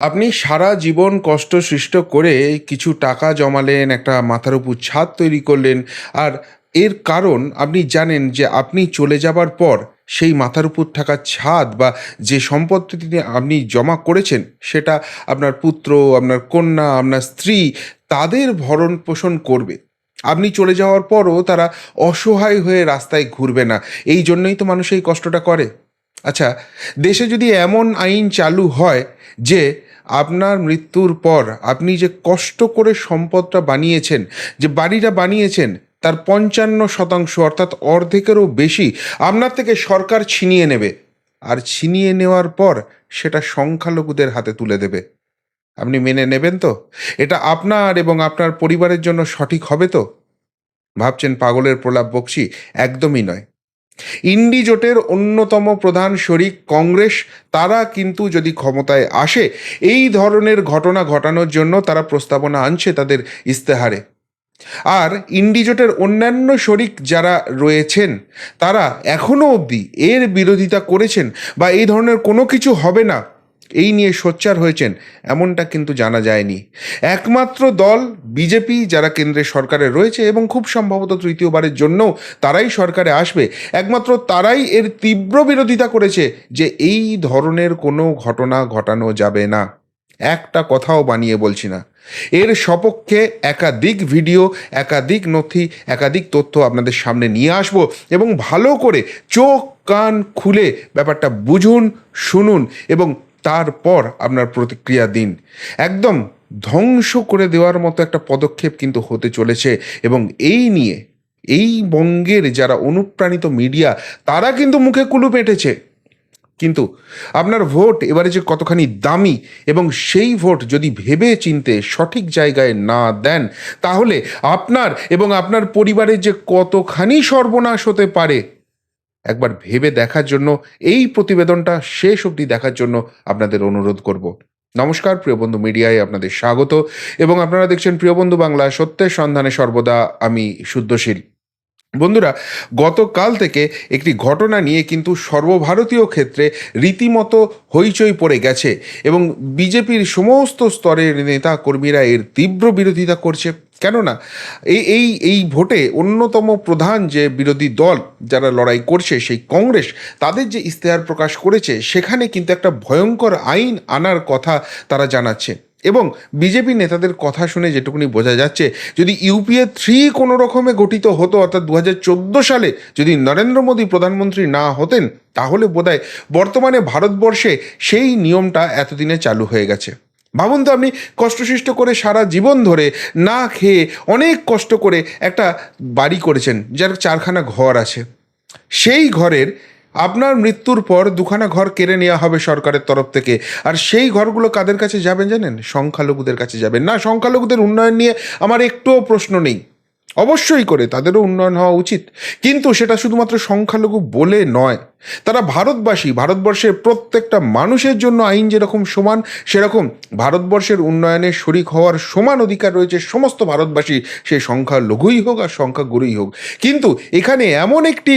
আপনি সারা জীবন কষ্ট সৃষ্ট করে কিছু টাকা জমালেন, একটা মাথার উপর ছাদ তৈরি করলেন। আর এর কারণ আপনি জানেন যে আপনি চলে যাবার পর সেই মাথার উপর থাকা ছাদ বা যে সম্পত্তিটি আপনি জমা করেছেন সেটা আপনার পুত্র, আপনার কন্যা, আপনার স্ত্রী তাদের ভরণ-পোষণ করবে। আপনি চলে যাওয়ার পরও তারা অসহায় হয়ে রাস্তায় ঘুরবে না। এই জন্যই তো মানুষ এই কষ্টটা করে। আচ্ছা, দেশে যদি এমন আইন চালু হয় যে আপনার মৃত্যুর পর আপনি যে কষ্ট করে সম্পদটা বানিয়েছেন, যে বাড়িটা বানিয়েছেন তার ৫৫% অর্থাৎ অর্ধেকেরও বেশি আপনার থেকে সরকার ছিনিয়ে নেবে। আর ছিনিয়ে নেওয়ার পর সেটা সংখ্যালঘুদের হাতে তুলে দেবে। আপনি মেনে নেবেন তো? এটা আপনার এবং আপনার পরিবারের জন্য সঠিক হবে তো? ভাবছেন পাগলের প্রলাপ বকছি? একদমই নয়। ইন্ডি জোটের অন্যতম প্রধান শরিক কংগ্রেস, তারা কিন্তু যদি ক্ষমতায় আসে, এই ধরনের ঘটনা ঘটানোর জন্য তারা প্রস্তাবনা আনছে তাদের ইস্তেহারে আর ইন্ডিজোটের অন্যান্য শরিক যারা রয়েছেন, তারা এখনও অবধি এর বিরোধিতা করেছেন বা এই ধরনের কোনো কিছু হবে না। এই নিয়ে সোচ্চার হয়েছেন, এমনটা কিন্তু জানা যায়নি। একমাত্র দল বিজেপি যারা কেন্দ্রের সরকারে রয়েছে এবং খুব সম্ভবত তৃতীয়বারের জন্যও তারাই সরকারে আসবে, একমাত্র তারাই এর তীব্র বিরোধিতা করেছে যে এই ধরনের কোনো ঘটনা ঘটানো যাবে না। একটা কথাও বানিয়ে বলছি না। এর সপক্ষে একাধিক ভিডিও, একাধিক নথি, একাধিক তথ্য আপনাদের সামনে নিয়ে আসব এবং ভালো করে চোখ, কান খুলে ব্যাপারটা বুঝুন, শুনুন এবং তারপর আপনার প্রতিক্রিয়া দিন। একদম ধ্বংস করে দেওয়ার মতো একটা পদক্ষেপ কিন্তু হতে চলেছে এবং এই নিয়ে, এই বঙ্গের যারা অনুপ্রাণিত মিডিয়া, তারা কিন্তু মুখে কুলুপ এঁটেছে কিন্তু আপনার ভোট এবারে যে কতখানি দামি এবং সেই ভোট যদি ভেবে চিনতে সঠিক জায়গায় না দেন, তাহলে আপনার এবং আপনার পরিবারের যে কতখানি সর্বনাশ হতে পারে একবার ভেবে দেখার জন্য, এই প্রতিবেদনটা শেষ অবধি দেখার জন্য আপনাদের অনুরোধ করব। নমস্কার, প্রিয় বন্ধু মিডিয়ায় আপনাদের স্বাগত এবং আপনারা দেখছেন প্রিয় বন্ধু বাংলা সত্যের সন্ধানে সর্বদা আমি শুদ্ধশীল। বন্ধুরা, গতকাল থেকে একটি ঘটনা নিয়ে কিন্তু সর্বভারতীয় ক্ষেত্রে রীতিমতো হইচই পড়ে গেছে এবং বিজেপির সমস্ত স্তরের নেতা কর্মীরা এর তীব্র বিরোধিতা করছে। কেননা এই এই এই ভোটে অন্যতম প্রধান যে বিরোধী দল যারা লড়াই করছে সেই কংগ্রেস, তাদের যে ইশতেহার প্রকাশ করেছে, সেখানে কিন্তু একটা ভয়ঙ্কর আইন আনার কথা তারা জানাচ্ছে। এবং বিজেপি নেতাদের কথা শুনে যেটুকুনি বোঝা যাচ্ছে, যদি ইউপিএ থ্রি কোনো রকমে গঠিত হতো, অর্থাৎ দু হাজার চোদ্দ সালে যদি নরেন্দ্র মোদী প্রধানমন্ত্রী না হতেন, তাহলে বোধহয় বর্তমানে ভারতবর্ষে সেই নিয়মটা এতদিনে চালু হয়ে গেছে। ভাবুন তো আপনি, কষ্টসৃষ্ট করে সারা জীবন ধরে না খেয়ে অনেক কষ্ট করে একটা বাড়ি করেছেন, যার চারখানা ঘর আছে। সেই ঘরের আপনার মৃত্যুর পর দুখানা ঘর কেড়ে নেওয়া হবে সরকারের তরফ থেকে। আর সেই ঘরগুলো কাদের কাছে যাবেন জানেন? সংখ্যালঘুদের কাছে যাবেন। না, সংখ্যালঘুদের উন্নয়ন নিয়ে আমার একটুও প্রশ্ন নেই। অবশ্যই করে, তাদেরও উন্নয়ন হওয়া উচিত। কিন্তু সেটা শুধুমাত্র সংখ্যালঘু বলে নয়, তারা ভারতবাসী, ভারতবর্ষের প্রত্যেকটা মানুষের জন্য আইন যেরকম সমান, সেরকম ভারতবর্ষের উন্নয়নে শরিক হওয়ার সমান অধিকার রয়েছে সমস্ত ভারতবাসী, সে সংখ্যা লঘুই হোক আর সংখ্যা গুরুই হোক। কিন্তু এখানে এমন একটি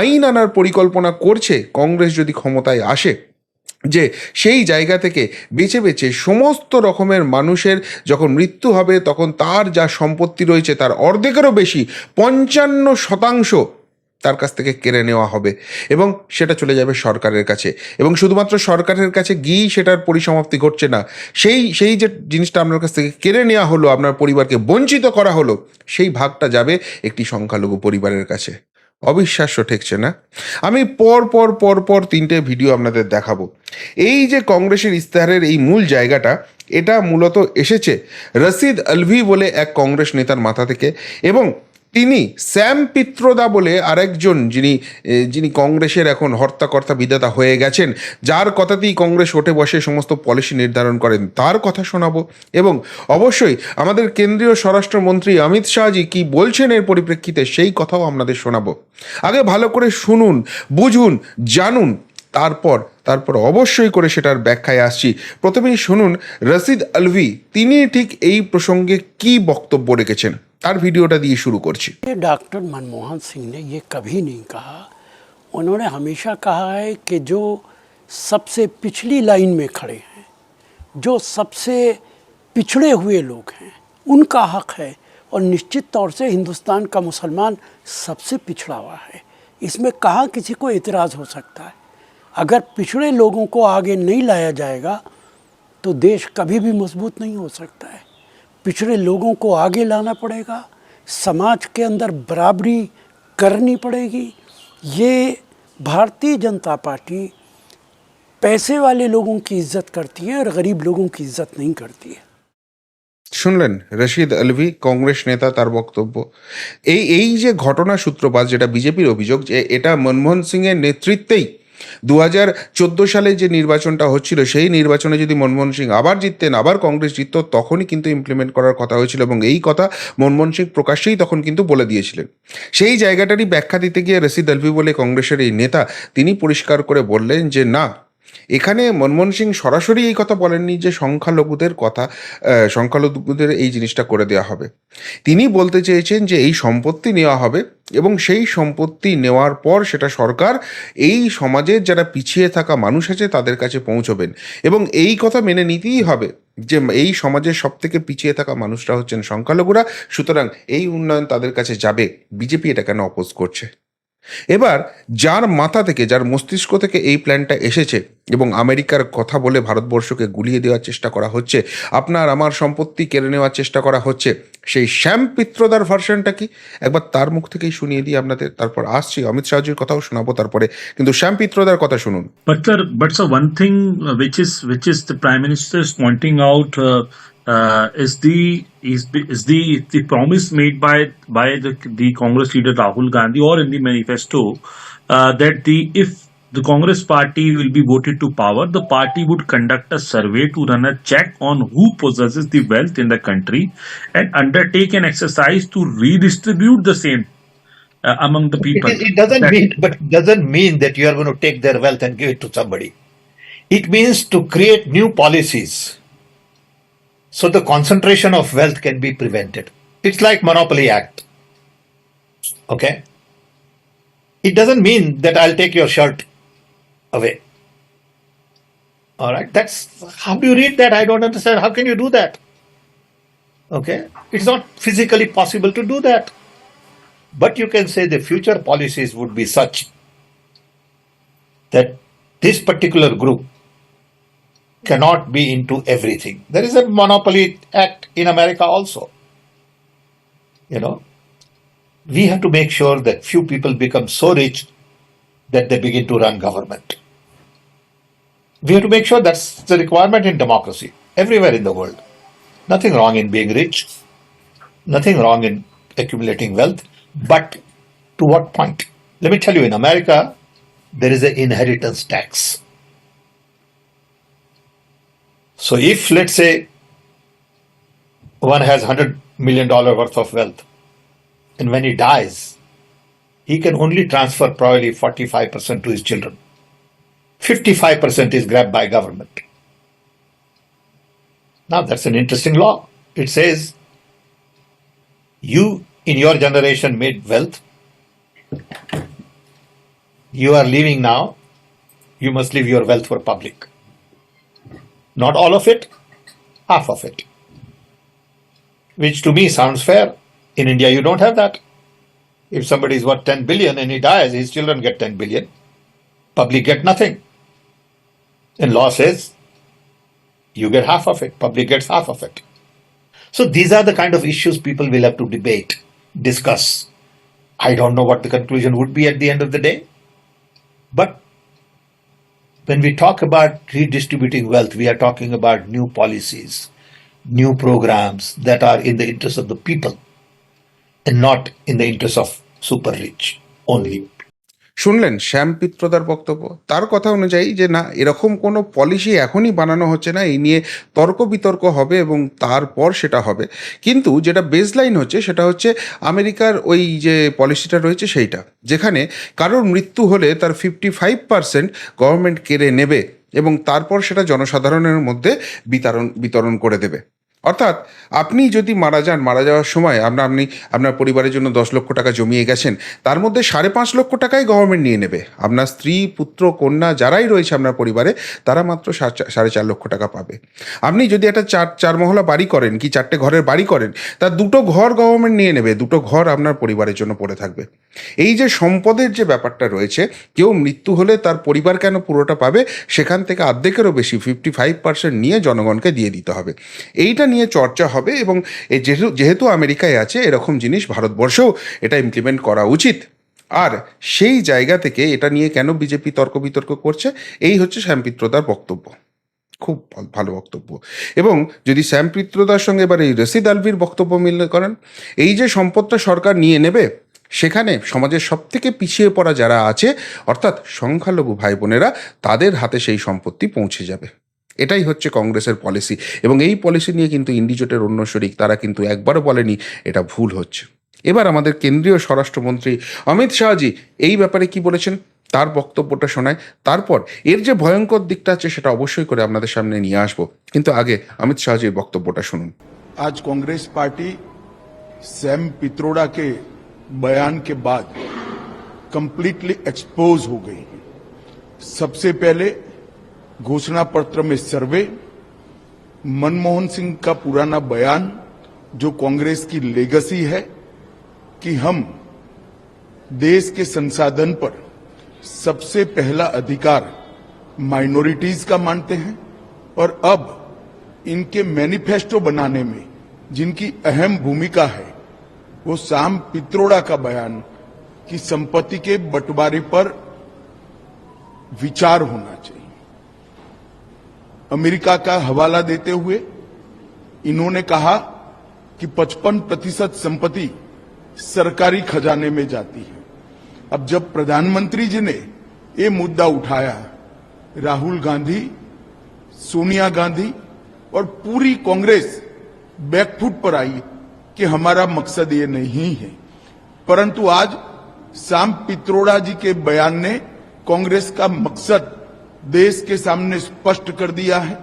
আইন আনার পরিকল্পনা করছে, কংগ্রেস যদি ক্ষমতায় আসে। যে সেই জায়গা থেকে বেছে বেছে সমস্ত রকমের মানুষের যখন মৃত্যু হবে, তখন তার যা সম্পত্তি রয়েছে, তার অর্ধেকেরও বেশি, পঞ্চান্ন শতাংশ তার কাছ থেকে কেড়ে নেওয়া হবে এবং সেটা চলে যাবে সরকারের কাছে। এবং শুধুমাত্র সরকারের কাছে গিয়েই সেটার পরিসমাপ্তি ঘটছে না। সেই সেই যে জিনিসটা আপনার কাছ থেকে কেড়ে নেওয়া হলো, আপনার পরিবারকে বঞ্চিত করা হলো, সেই ভাগটা যাবে একটি সংখ্যালঘু পরিবারের কাছে। অবিশ্বাস্য ঠেকছে না। আমি পর পর পর পর তিনটে ভিডিও আপনাদের দেখাবো। এই যে কংগ্রেসের ইস্তেহারের এই মূল জায়গাটা, এটা মূলত এসেছে রশিদ আলভি বলে এক কংগ্রেস নেতার মাথা থেকে এবং তিনি স্যাম পিত্রদা বলে আরেকজন যিনি যিনি কংগ্রেসের এখন হর্তাকর্তা বিধাতা হয়ে গেছেন, যার কথাতেই কংগ্রেস ওঠে বসে, সমস্ত পলিসি নির্ধারণ করেন। তার কথা শোনাবো। এবং অবশ্যই আমাদের কেন্দ্রীয় স্বরাষ্ট্রমন্ত্রী অমিত শাহজি কি বলছেন এর পরিপ্রেক্ষিতে সেই কথাও আপনাদের শোনাবো। আগে ভালো করে শুনুন, বুঝুন, জানুন। তারপর তারপর অবশ্যই করে সেটার ব্যাখ্যায় আসছি প্রথমেই শুনুন রশিদ আলভি তিনি ঠিক এই প্রসঙ্গে কি বক্তব্য রেখেছেন তার ভিডিওটা দিয়ে শুরু করছি ये डॉक्टर मनमोहन सिंह ने ये कभी नहीं कहा उन्होंने हमेशा कहा है कि जो सबसे पिछली लाइन में खड़े हैं जो सबसे पिछड़े हुए लोग हैं उनका हक है और निश्चित तौर से हिंदुस्तान का मुसलमान सबसे पिछड़ा हुआ है इसमें कहाँ किसी को एतराज़ हो सकता है अगर पिछड़े लोगों को आगे नहीं लाया जाएगा तो देश कभी भी मजबूत नहीं हो सकता है पिछड़े लोगों को आगे लाना पड़ेगा समाज के अंदर बराबरी करनी पड़ेगी ये भारतीय जनता पार्टी पैसे वाले लोगों की इज्जत करती है और गरीब लोगों की इज्जत नहीं करती है শুনলেন রশিদ আলভি কংগ্রেস নেতা তার বক্তব্য এই এই যে ঘটনা সূত্রপাত যেটা বিজেপির অভিযোগ যে এটা মনমোহন সিংয়ের নেতৃত্বেই দু হাজার চোদ্দ সালে যে নির্বাচনটা হচ্ছিল, সেই নির্বাচনে যদি মনমোহন সিং আবার জিততেন, আবার কংগ্রেস জিতত, তখনই কিন্তু ইমপ্লিমেন্ট করার কথা হয়েছিল এবং এই কথা মনমোহন সিং প্রকাশ্যেই তখন কিন্তু বলে দিয়েছিলেন। সেই জায়গাটারই ব্যাখ্যা দিতে গিয়ে রশিদ আলভি বলে কংগ্রেসের এই নেতা, তিনি পরিষ্কার করে বললেন যে, না এখানে মনমোহন সিং সরাসরি এই কথা বলেননি যে সংখ্যালঘুদের কথা সংখ্যালঘুদের এই জিনিসটা করে দেওয়া হবে। তিনি বলতে চেয়েছেন যে এই সম্পত্তি নেওয়া হবে এবং সেই সম্পত্তি নেওয়ার পর সেটা সরকার এই সমাজের যারা পিছিয়ে থাকা মানুষ আছে তাদের কাছে পৌঁছবেন। এবং এই কথা মেনে নিতেই হবে যে এই সমাজের সব থেকে পিছিয়ে থাকা মানুষরা হচ্ছেন সংখ্যালঘুরা, সুতরাং এই উন্নয়ন তাদের কাছে যাবে। বিজেপি এটা কেন অপোজ করছে? এবার যার মাথা থেকে যার মস্তিষ্ক থেকে এই প্ল্যানটা এসেছে এবং আমেরিকার কথা বলে ভারতবর্ষকে গুলিয়ে দেওয়ার চেষ্টা করা হচ্ছে আপনার আমার সম্পত্তি কেড়ে নেওয়ার চেষ্টা করা হচ্ছে সেই শ্যাম পিত্রদার ভার্সনটা কি? একবার তার মুখ থেকেই শুনিয়ে দিই আপনাদের তারপর আসছি অমিত শাহজির কথাও শোনাবো তারপরে। কিন্তু শ্যাম পিত্রদার কথা শুনুন। But sir sir, one thing uh, which is which is the prime minister is pointing uh, uh, is the is, the- is the the promise made by by the the Congress leader Rahul Gandhi or in the manifesto uh, that the if the Congress party will be voted to power, the party would conduct a survey to run a check on who possesses the wealth in the country and undertake an exercise to redistribute the same uh, among the people. It, it doesn't That- mean, but it doesn't mean that you are going to take their wealth and give it to somebody. It means to create new policies so the concentration of wealth can be prevented. It's like Monopoly Act. Okay? It doesn't mean that I'll take your shirt away. All right? That's how do you read that? I don't understand. How can you do that? Okay? It's not physically possible to do that. But you can say the future policies would be such that this particular group cannot be into everything. There is a monopoly act in America also. You know, we have to make sure that few people become so rich that they begin to run government. We have to make sure that's the requirement in democracy everywhere in the world. Nothing wrong in being rich, nothing wrong in accumulating wealth, but to what point? Let me tell you, in America, there is an inheritance tax. So if, let's say, one has $100 million worth of wealth, and when he dies, he can only transfer probably 45% to his children. 55% is grabbed by government. Now that's an interesting law. It says you in your generation made wealth. You are leaving now. You must leave your wealth for public. Not all of it, half of it. Which to me sounds fair. In India, you don't have that. If somebody is worth 10 billion and he dies, his children get 10 billion. Public get nothing. And law says you get half of it, public gets half of it. So these are the kind of issues people will have to debate, discuss. I don't know what the conclusion would be at the end of the day. But when we talk about redistributing wealth, we are talking about new policies, new programs that are in the interest of the people and not in the interest of super rich only. শুনলেন শ্যাম পিত্রদার বক্তব্য? তার কথা অনুযায়ী যে না, এরকম কোনো policy এখনই বানানো হচ্ছে না, এই নিয়ে তর্ক বিতর্ক হবে এবং তারপর সেটা হবে। কিন্তু যেটা বেসলাইন হচ্ছে সেটা হচ্ছে আমেরিকার ওই যে পলিসিটা রয়েছে সেইটা, যেখানে কারোর মৃত্যু হলে তার ফিফটি ফাইভ পার্সেন্ট গভর্নমেন্ট কেড়ে নেবে এবং তারপর সেটা জনসাধারণের মধ্যে বিতরণ বিতরণ করে দেবে। অর্থাৎ আপনি যদি মারা যান, মারা যাওয়ার সময় আপনার আপনি, আপনার পরিবারের জন্য দশ লক্ষ টাকা জমিয়ে গেছেন, তার মধ্যে সাড়ে পাঁচ লক্ষ টাকাই গভর্নমেন্ট নিয়ে নেবে। আপনার স্ত্রী, পুত্র, কন্যা যারাই রয়েছে আপনার পরিবারে, তারা মাত্র সাড়ে চার লক্ষ টাকা পাবে। আপনি যদি একটা চার চার মহলা বাড়ি করেন, কি চারটে ঘরের বাড়ি করেন তার দুটো ঘর গভর্নমেন্ট নিয়ে নেবে, দুটো ঘর আপনার পরিবারের জন্য পড়ে থাকবে। এই যে সম্পদের যে ব্যাপারটা রয়েছে, কেউ মৃত্যু হলে তার পরিবার কেন পুরোটা পাবে, সেখান থেকে অর্ধেকেরও বেশি ফিফটি ফাইভ পার্সেন্ট নিয়ে জনগণকে দিয়ে দিতে হবে। এইটা নিয়ে চর্চা হবে এবং এ যেহেতু আমেরিকায় আছে এরকম জিনিস ভারতবর্ষেও এটা ইমপ্লিমেন্ট করা উচিত। আর সেই জায়গা থেকে এটা নিয়ে কেন বিজেপি তর্ক বিতর্ক করছে, এই হচ্ছে শ্যামপিত্রদার বক্তব্য। খুব ভালো বক্তব্য। এবং যদি শ্যাম পিত্রদার সঙ্গে এবার এই রশিদ আলভির বক্তব্য মিল করেন, এই যে সম্পদটা সরকার নিয়ে নেবে, সেখানে সমাজের সব থেকে পিছিয়ে পড়া যারা আছে, অর্থাৎ সংখ্যালঘু ভাই বোনেরা, তাদের হাতে সেই সম্পত্তি পৌঁছে যাবে। এটাই হচ্ছে কংগ্রেসের পলিসি এবং এই পলিসি নিয়ে কিন্তু ইন্ডিজোটের অন্য শরিক তারা কিন্তু একবারও বলেনি এটা ভুল হচ্ছে এবার আমাদের কেন্দ্রীয় স্বরাষ্ট্রমন্ত্রী অমিত শাহজি এই ব্যাপারে কি বলেছেন তার বক্তব্যটা শোনায় তারপর এর যে ভয়ঙ্কর দিকটা আছে সেটা অবশ্যই করে আপনাদের সামনে নিয়ে আসবো কিন্তু আগে অমিত শাহজির বক্তব্যটা শুনুন आज कांग्रेस पार्टी सैम पित्रोड़ा के बयान के बाद कंप्लीटली एक्सपोज हो गई है सबसे पहले घोषणा पत्र में सर्वे, मनमोहन सिंह का पुराना बयान, जो कांग्रेस की लेगेसी है, कि हम देश के संसाधन पर सबसे पहला अधिकार माइनॉरिटीज का मानते हैं, और अब इनके मैनिफेस्टो बनाने में जिनकी अहम भूमिका है, वो शाम पित्रोड़ा का बयान कि संपत्ति के बंटवारे पर विचार होना चाहिए। अमेरिका का हवाला देते हुए इन्होंने कहा कि 55 प्रतिशत संपत्ति सरकारी खजाने में जाती है। अब जब प्रधानमंत्री जी ने ये मुद्दा उठाया, राहुल गांधी, सोनिया गांधी और पूरी कांग्रेस बैकफुट पर आई कि हमारा मकसद ये नहीं है। परंतु आज शाम पित्रोड़ा जी के बयान ने कांग्रेस का मकसद देश के सामने स्पष्ट कर दिया है।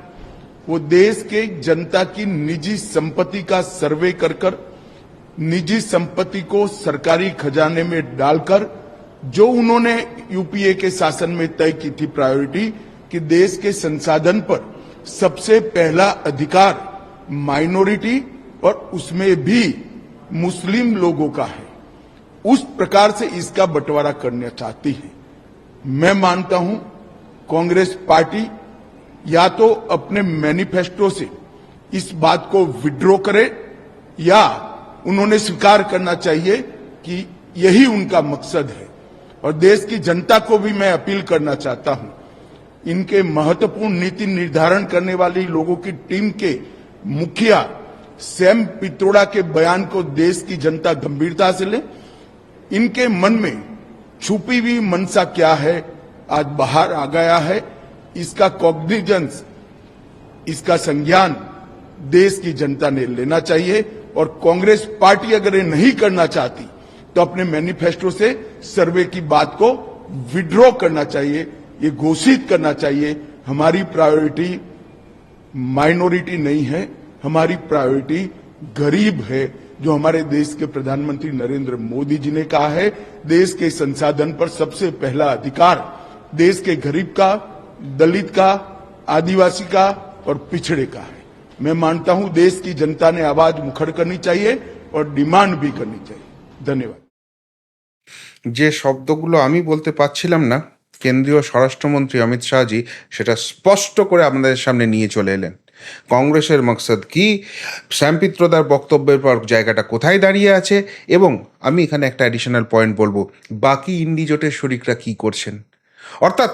वो देश के जनता की निजी संपत्ति का सर्वे कर कर, निजी संपत्ति को सरकारी खजाने में डालकर, जो उन्होंने यूपीए के शासन में तय की थी प्रायोरिटी, कि देश के संसाधन पर सबसे पहला अधिकार माइनॉरिटी और उसमें भी मुस्लिम लोगों का है। उस प्रकार से इसका बंटवारा करना चाहती है। मैं मानता हूँ कांग्रेस पार्टी या तो अपने मैनिफेस्टो से इस बात को विड्रॉ करे या उन्होंने स्वीकार करना चाहिए कि यही उनका मकसद है। और देश की जनता को भी मैं अपील करना चाहता हूँ, इनके महत्वपूर्ण नीति निर्धारण करने वाली लोगों की टीम के मुखिया सैम पित्रोड़ा के बयान को देश की जनता गंभीरता से ले। इनके मन में छुपी हुई मनसा क्या है? आज बाहर आ गया है। इसका कॉग्निजेंस इसका संज्ञान देश की जनता ने लेना चाहिए और कांग्रेस पार्टी अगर ये नहीं करना चाहती तो अपने मैनिफेस्टो से सर्वे की बात को विड्रॉ करना चाहिए, ये घोषित करना चाहिए। हमारी प्रायोरिटी माइनॉरिटी नहीं है, हमारी प्रायोरिटी गरीब है, जो हमारे देश के प्रधानमंत्री नरेंद्र मोदी जी ने कहा है। देश के संसाधन पर सबसे पहला अधिकार देश के गरीब का दलित का आदिवासी का और पिछड़े का है मैं मानता हूं देश की जनता ने आवाज मुखर करनी चाहिए और डिमांड भी करनी चाहिए धन्यवाद যে শব্দগুলো আমি বলতে পারছিলাম না কেন্দ্রীয় স্বরাষ্ট্রমন্ত্রী অমিত শাহজি সেটা স্পষ্ট করে আপনাদের সামনে নিয়ে চলে এলেন কংগ্রেসের মকসদ কি শ্যামপিত্রদার বক্তব্যের পর জায়গাটা কোথায় দাঁড়িয়ে আছে এবং আমি এখানে একটা অ্যাডিশনাল পয়েন্ট বলবো বাকি ইন্ডিজোটের শরিকরা কি করছেন অর্থাৎ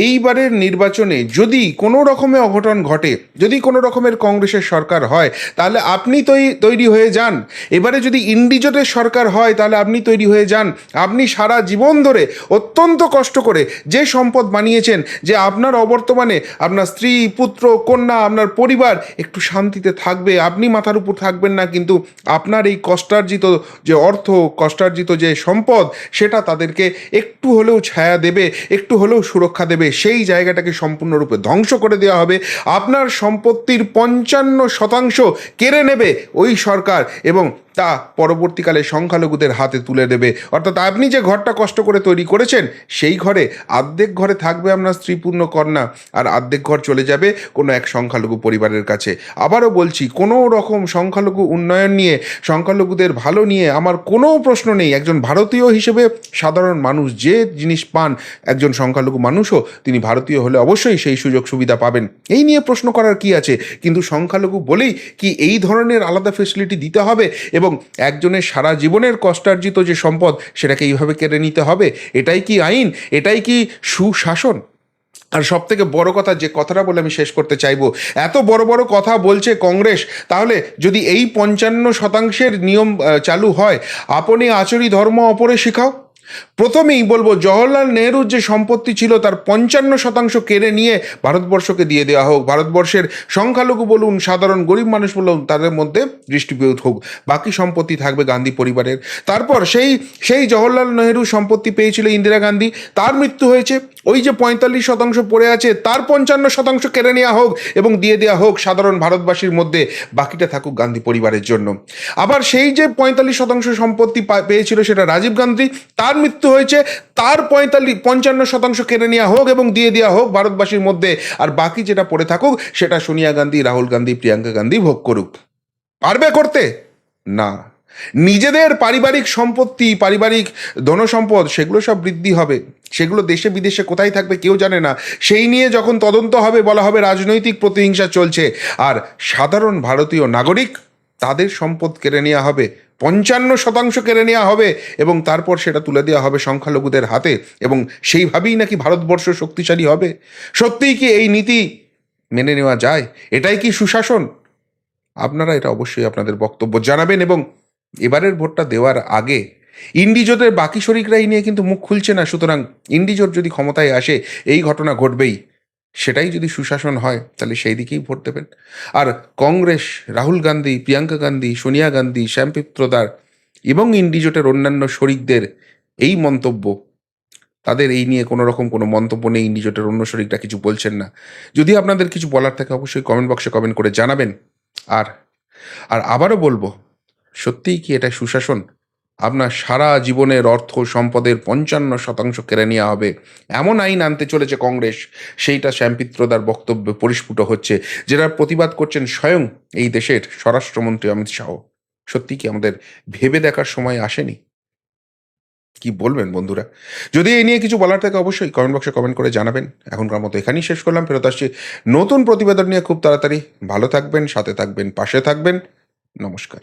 এইবারের নির্বাচনে যদি কোনো রকমের অঘটন ঘটে, যদি কোনো রকমের কংগ্রেসের সরকার হয়, তাহলে আপনি তৈরি হয়ে যান। এবারে যদি ইন্ডিজোটের সরকার হয়, তাহলে আপনি তৈরি হয়ে যান। আপনি সারা জীবন ধরে অত্যন্ত কষ্ট করে যে সম্পদ বানিয়েছেন, যে আপনার অবর্তমানে আপনার স্ত্রী, পুত্র, কন্যা, আপনার পরিবার একটু শান্তিতে থাকবে, আপনি মাথার উপর থাকবেন না, কিন্তু আপনার এই কষ্টার্জিত যে অর্থ, কষ্টার্জিত যে সম্পদ, সেটা তাদেরকে একটু হলেও ছায়া দেবে, একটু হলেও সুরক্ষা দেবে। নেবে সেই জায়গাটাকে সম্পূর্ণরূপে ধ্বংস করে দেওয়া হবে। আপনার সম্পত্তির পঞ্চান্ন শতাংশ কেড়ে নেবে ওই সরকার এবং তা পরবর্তীকালে সংখ্যালঘুদের হাতে তুলে দেবে। অর্থাৎ আপনি যে ঘরটা কষ্ট করে তৈরি করেছেন, সেই ঘরে আর্ধেক ঘরে থাকবে আপনার স্ত্রীপূর্ণ কন্যা আর আর্ধেক ঘর চলে যাবে কোনো এক সংখ্যালঘু পরিবারের কাছে। আবারও বলছি, কোনো রকম সংখ্যালঘু উন্নয়ন নিয়ে, সংখ্যালঘুদের ভালো নিয়ে আমার কোনো প্রশ্ন নেই। একজন ভারতীয় হিসেবে সাধারণ মানুষ যে জিনিস পান, একজন সংখ্যালঘু মানুষও তিনি ভারতীয় হলে অবশ্যই সেই সুযোগ সুবিধা পাবেন। এই নিয়ে প্রশ্ন করার কি আছে? কিন্তু সংখ্যালঘু বলেই কি এই ধরনের আলাদা ফেসিলিটি দিতে হবে? এবং একজনের সারা জীবনের কষ্টার্জিত যে সম্পদ সেটাকে এইভাবে কেড়ে নিতে হবে, এটাই কি আইন? এটাই কি সুশাসন? আর সব থেকে বড় কথা যে কথাটা বলে আমি শেষ করতে চাইব, এত বড় বড় কথা বলছে কংগ্রেস, তাহলে যদি এই পঞ্চান্ন শতাংশের নিয়ম চালু হয়, আপনি আচরি ধর্ম অপরে শিখাও। প্রথমেই বলব, জওহরলাল নেহরুর যে সম্পত্তি ছিল তার পঞ্চান্ন শতাংশ কেড়ে নিয়ে ভারতবর্ষকে দিয়ে দেওয়া হোক। ভারতবর্ষের সংখ্যালঘু বলুন, সাধারণ গরিব মানুষ বলুন, তাদের মধ্যে ডিস্ট্রিবিউট হোক। বাকি সম্পত্তি থাকবে গান্ধী পরিবারের। তারপর সেই সেই জওহরলাল নেহরু সম্পত্তি পেয়েছিল ইন্দিরা গান্ধী। তার মৃত্যু হয়েছে, ওই যে পঁয়তাল্লিশ শতাংশ পড়ে আছে, তার পঞ্চান্ন শতাংশ কেড়ে নেওয়া হোক এবং দিয়ে দেওয়া হোক সাধারণ ভারতবাসীর মধ্যে বাকিটা থাকুক গান্ধী পরিবারের জন্য। আবার সেই যে পঁয়তাল্লিশ শতাংশ সম্পত্তি পেয়েছিল সেটা রাজীব গান্ধী, তার মৃত্যু হয়েছে, তার পঁয়তাল্লিশ, পঞ্চান্ন শতাংশ কেড়ে নেওয়া হোক এবং দিয়ে দেওয়া হোক ভারতবাসীর মধ্যে। আর বাকি যেটা পড়ে থাকুক, সেটা সোনিয়া গান্ধী, রাহুল গান্ধী, প্রিয়াঙ্কা গান্ধী ভোগ করুক। পারবে করতে? না। নিজেদের পারিবারিক সম্পত্তি, পারিবারিক ধনসম্পদ, সেগুলো সব বৃদ্ধি হবে। সেগুলো দেশে বিদেশে কোথায় থাকবে কেউ জানে না। সেই নিয়ে যখন তদন্ত হবে, বলা হবে রাজনৈতিক প্রতিহিংসা চলছে। আর সাধারণ ভারতীয় নাগরিক, তাদের সম্পদ কেড়ে নেওয়া হবে। পঞ্চান্ন শতাংশ কেড়ে নেওয়া হবে এবং তারপর সেটা তুলে দেওয়া হবে সংখ্যালঘুদের হাতে এবং সেইভাবেই নাকি ভারতবর্ষ শক্তিশালী হবে। সত্যিই কি এই নীতি মেনে নেওয়া যায়? এটাই কি সুশাসন? আপনারা এটা অবশ্যই আপনাদের বক্তব্য জানাবেন এবং এবারের ভোটটা দেওয়ার আগে ইন্ডিজোটের বাকি শরিকরা এই নিয়ে কিন্তু মুখ খুলছে না। সুতরাং ইন্ডিজোট যদি ক্ষমতায় আসে, এই ঘটনা ঘটবেই। সেটাই যদি সুশাসন হয়, তাহলে সেই দিকেই ভোট দেবেন। আর কংগ্রেস, রাহুল গান্ধী, প্রিয়াঙ্কা গান্ধী, সোনিয়া গান্ধী শ্যামপিত্রদার এবং ইন্ডিজোটের অন্যান্য শরিকদের এই মন্তব্য, তাদের এই নিয়ে কোনো রকম কোনো মন্তব্য নেই ইন্ডিজোটের অন্য শরিকরা কিছু বলছেন না। যদি আপনাদের কিছু বলার থাকে, অবশ্যই কমেন্ট বক্সে কমেন্ট করে জানাবেন। আর আর আবারও বলব, সত্যিই কি এটা সুশাসন? আপনার সারা জীবনের অর্থ সম্পদের পঞ্চান্ন শতাংশ কেড়ে নেওয়া হবে। এমন আইন আনতে চলেছে কংগ্রেস। সেইটা শ্যামপিত্রদার বক্তব্যে পরিস্ফুট হচ্ছে যেটা প্রতিবাদ করছেন স্বয়ং এই দেশের স্বরাষ্ট্রমন্ত্রী অমিত শাহ। সত্যি কি আমাদের ভেবে দেখার সময় আসেনি? কি বলবেন বন্ধুরা? যদি এই নিয়ে কিছু বলার থাকে অবশ্যই কমেন্ট বক্সে কমেন্ট করে জানাবেন। এখনকার মতো এখানেই শেষ করলাম, ফেরত আসছি নতুন প্রতিবেদন নিয়ে খুব তাড়াতাড়ি। ভালো থাকবেন, সাথে থাকবেন, পাশে থাকবেন। নমস্কার।